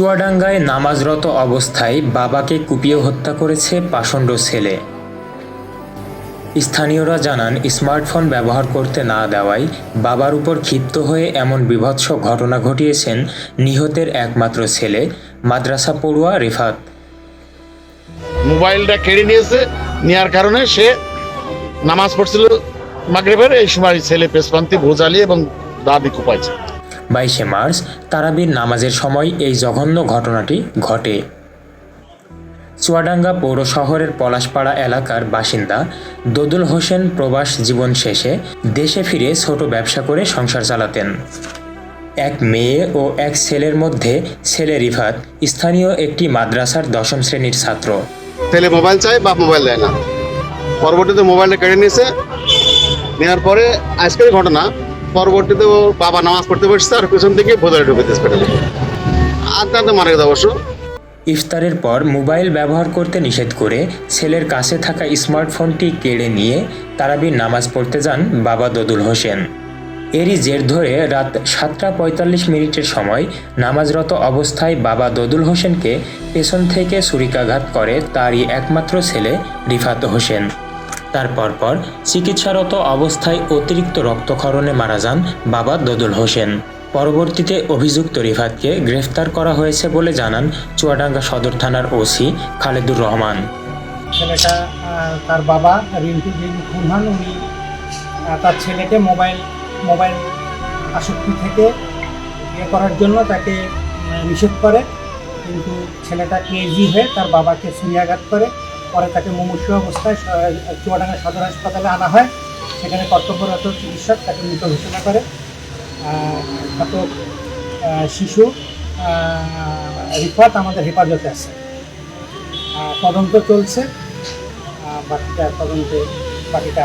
চুয়াডাঙ্গায় নামাজরত অবস্থায় বাবাকে কুপিয়ে হত্যা করেছে পাষণ্ড ছেলে। স্থানীয়রা জানান, স্মার্টফোন ব্যবহার করতে না দেওয়ায় বাবার উপর ক্ষিপ্ত হয়ে এমন বিভৎস ঘটনা ঘটিয়েছেন নিহতের একমাত্র ছেলে, মাদ্রাসা পড়ুয়া রিফাত। মোবাইলটা কেড়ে নিয়েছে, নেওয়ার কারণে সে নামাজ পড়ছিল মাগরেবের, এই সময় ছেলে পেশপান্তি ভোজালি এবং দাদি কোপাইছে। বাইশে মার্চ, তারাবির নামাজের সময় এই জঘন্য ঘটনাটি ঘটে। চুয়াডাঙ্গা পৌর শহরের পলাশপাড়া এলাকার বাসিন্দা দদুল হোসেন প্রবাস জীবন শেষে দেশে ফিরে ছোট ব্যবসা করে সংসার চালাতেন। এক মেয়ে ও এক ছেলের মধ্যে ছেলে রিফাত, স্থানীয় একটি মাদ্রাসার দশম শ্রেণির ছাত্র। ছেলে মোবাইল চায়, বাপ মোবাইল দেয় না। পরবর্তীতে মোবাইলটা কেড়ে নিয়েছে। নেওয়ার পরে আজকের ঘটনা পরবর্তীতে ও বাবা নামাজ পড়তে বসছে আর পেছন থেকে ভোদারে ঢুকে দিয়েছে পেটে আত্মাতে মারা গেছে অবশ্য। ইফতারের পর মোবাইল ব্যবহার করতে নিষেধ করে ছেলের কাছে থাকা স্মার্টফোনটি কেড়ে নিয়ে তারাবির নামাজ পড়তে যান বাবা দদুল হোসেন। এরই জের ধরে রাত সাতটা পঁয়তাল্লিশ মিনিটের সময় নামাজরত অবস্থায় বাবা দদুল হোসেনকে পেছন থেকে ছুরিকাঘাত করে তারই একমাত্র ছেলে রিফাত হোসেন। তার পরপর চিকিৎসারত অবস্থায় অতিরিক্ত রক্তক্ষরণে মারা যান বাবা দদুল হোসেন। পরবর্তীতে অভিযুক্ত রিফাতকে গ্রেফতার করা হয়েছে বলে জানান চুয়াডাঙ্গা সদর থানার ওসি খালেদুর রহমান। ছেলেটা তার বাবা রিন্টু উনি তার ছেলেকে মোবাইল মোবাইল আসক্তি থেকে ইয়ে করার জন্য তাকে নিষেধ করে। কিন্তু ছেলেটা কেজি হয়ে তার বাবাকে ছুরিয়াঘাত করে। পরে তাকে মুমূর্ষ অবস্থায় চুয়াডাঙ্গা সদর হাসপাতালে আনা হয়। সেখানে কর্তব্যরত চিকিৎসক তাকে মৃত ঘোষণা করে। তত শিশু রিফাত আমাদের হেফাজতে আছে। তদন্ত চলছে। বাকিটা তদন্তে বাকিটা